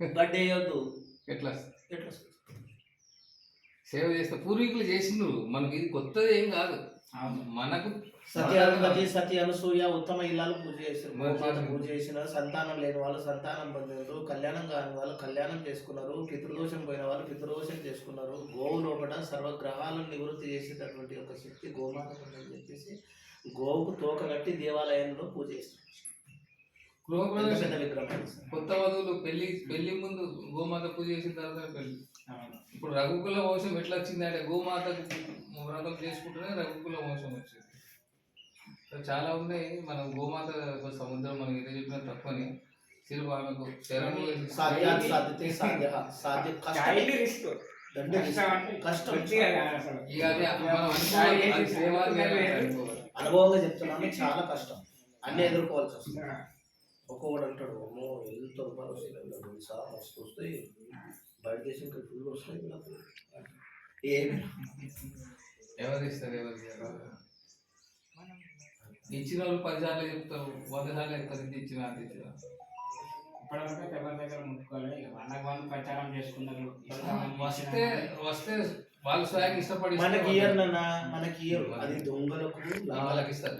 గడ్డి వేయొద్దు ఎట్లా? ఎట్లా? సేవ చేస్తే పూర్వీకులు చేసిండ్రు. మనకి ఇది కొత్తది ఏం కాదు. మనకు సత్యానుమతి సత్య అనసూయ ఉత్తమ ఇల్లాలు పూజ చేశారు చేశారు. పూజ చేసినారు సంతానం లేని వాళ్ళు సంతానం పొందినారు. కళ్యాణం కాని వాళ్ళు కళ్యాణం చేసుకున్నారు. పితృదోషం పోయిన వాళ్ళు పితృదోషం చేసుకున్నారు. గోవు లోపల సర్వగ్రహాలను నివృత్తి చేసేటటువంటి ఒక శక్తి గోమాత ఉందని చెప్పేసి గోవుకు తోక కట్టి దేవాలయంలో పూజ చేస్తారు. కొత్త వధువులు పెళ్ళి పెళ్ళి ముందు గోమాత పూజ చేసిన తర్వాత పెళ్ళి. ఇప్పుడు రఘుకుల వంశం ఎట్లా వచ్చింది అంటే గోమాతకు వ్రతం చేసుకుంటేనే రఘుకుల వంశం వచ్చింది. చాలా ఉన్నాయి. మనం గోమాత సముద్రం మనం ఏదో చెప్పినా తప్పని. సిరుపు ఆమెకు శరణు. అనుభవంగా చెప్తున్నాను చాలా కష్టం. అన్ని ఎదుర్కోవాల్సి వస్తుంది. ఒక్కొక్కడు అంటాడు అమ్మో ఎంత రూపాయలు వస్తాయి తెలుసా మస్తు వస్తాయి. బయట దేశం ఇంకా ఫుల్ వస్తాయి నాకు ఏమి? ఎవరు ఇస్తారు ఎవరు ఇయ్యరు? ఇచ్చిన వాళ్ళు పది సార్లు చెప్తారు వంద సార్లు చెప్తారు ఇది ఇచ్చిన అది ఇచ్చిన. ఇప్పటివరకు ఎవరి దగ్గర ముట్టుకోవాలి వాళ్ళకి వాళ్ళు ప్రచారం చేసుకున్నారు. వస్తే వస్తే వాళ్ళు స్వయం ఇష్టపడి మనకి ఇయర్ నాన్న మనకి ఇయర్ అది దొంగలకు వాళ్ళకి ఇస్తారు.